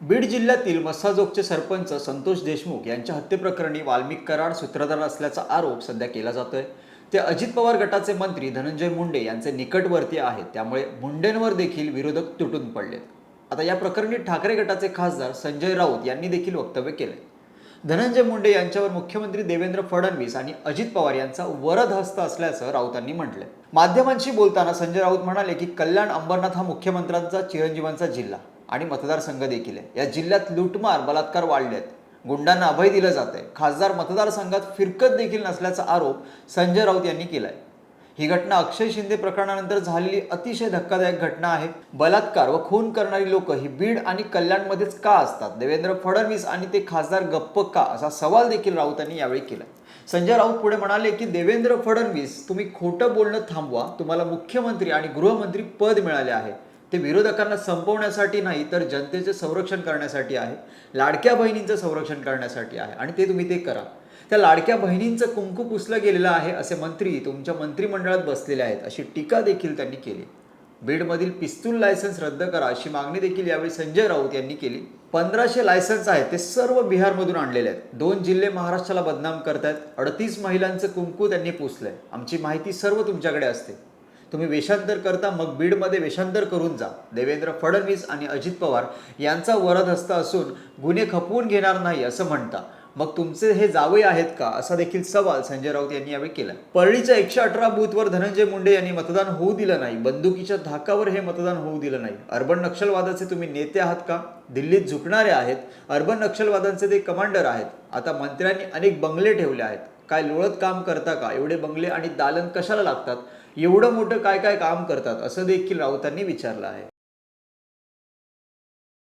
बीड जिल्ह्यातील मस्साजोगचे सरपंच संतोष देशमुख यांच्या हत्येप्रकरणी वाल्मिक कराड सूत्रधार असल्याचा आरोप सध्या केला जातोय. ते अजित पवार गटाचे मंत्री धनंजय मुंडे यांचे निकटवर्ती आहेत. त्यामुळे मुंडेंवर देखील विरोधक तुटून पडलेत. आता या प्रकरणी ठाकरे गटाचे खासदार संजय राऊत यांनी देखील वक्तव्य केले धनंजय मुंडे यांच्यावर मुख्यमंत्री देवेंद्र फडणवीस आणि अजित पवार यांचा वरद हस्त असल्याचं राऊतांनी म्हटलंय. माध्यमांशी बोलताना संजय राऊत म्हणाले की कल्याण अंबरनाथ हा मुख्यमंत्र्यांचा चिरंजीवांचा जिल्हा. आणि मतदारसंघ देखील आहे. या जिल्ह्यात लूटमार बलात्कार वाढले आहेत. गुंडांना अभय दिलं जात आहे. खासदार मतदारसंघात फिरकत देखील नसल्याचा आरोप संजय राऊत यांनी केला आहे ही घटना अक्षय शिंदे प्रकरणानंतर झालेली अतिशय धक्कादायक घटना आहे. बलात्कार व खून करणारी लोक ही बीड आणि कल्याणमध्येच का असतात? देवेंद्र फडणवीस आणि ते खासदार गप्प का? असा सवाल देखील राऊतांनी यावेळी केला संजय राऊत पुढे म्हणाले की देवेंद्र फडणवीस तुम्ही खोटं बोलणं थांबवा. तुम्हाला मुख्यमंत्री आणि गृहमंत्री पद मिळाले आहे. ते विरोधकांना संपवण्यासाठी नाही तर जनतेचे संरक्षण करण्यासाठी आहे लाडक्या बहिणींचं संरक्षण करण्यासाठी आहे आणि ते तुम्ही ते करा. त्या लाडक्या बहिणींचं कुंकू पुसलं गेलेलं आहे असे मंत्री तुमच्या मंत्रिमंडळात बसलेले आहेत अशी टीका देखील त्यांनी केली. बीडमधील पिस्तूल लायसन्स रद्द करा अशी मागणी देखील यावेळी संजय राऊत यांनी केली. पंधराशे लायसन्स आहेत ते सर्व बिहारमधून आणलेले आहेत. दोन जिल्हे महाराष्ट्राला बदनाम करतायत अडतीस महिलांचं कुंकू त्यांनी पुसलंय. आमची माहिती सर्व तुमच्याकडे असते. तुम्ही वेषांतर करता मग बीडमध्ये वेषांतर करून जा. देवेंद्र फडणवीस आणि अजित पवार यांचा वरद हस्त असून गुन्हे खपवून घेणार नाही असं म्हणता. मग तुमचे हे जावे आहेत का? असा देखील सवाल संजय राऊत यांनी यावेळी केला परळीच्या एकशे अठरा बूथवर धनंजय मुंडे यांनी मतदान होऊ दिलं नाही. बंदुकीच्या धाकावर हे मतदान होऊ दिलं नाही. अर्बन नक्षलवादाचे तुम्ही नेते आहात का? दिल्लीत झुकणारे आहेत. अर्बन नक्षलवादांचे ते कमांडर आहेत. आता मंत्र्यांनी अनेक बंगले ठेवले आहेत. काय लोळत काम करता का? एवढे बंगले आणि दालन कशाला लागतात? एवढं मोठं काय काय काम करतात? असं देखील राऊतांनी विचारलं आहे.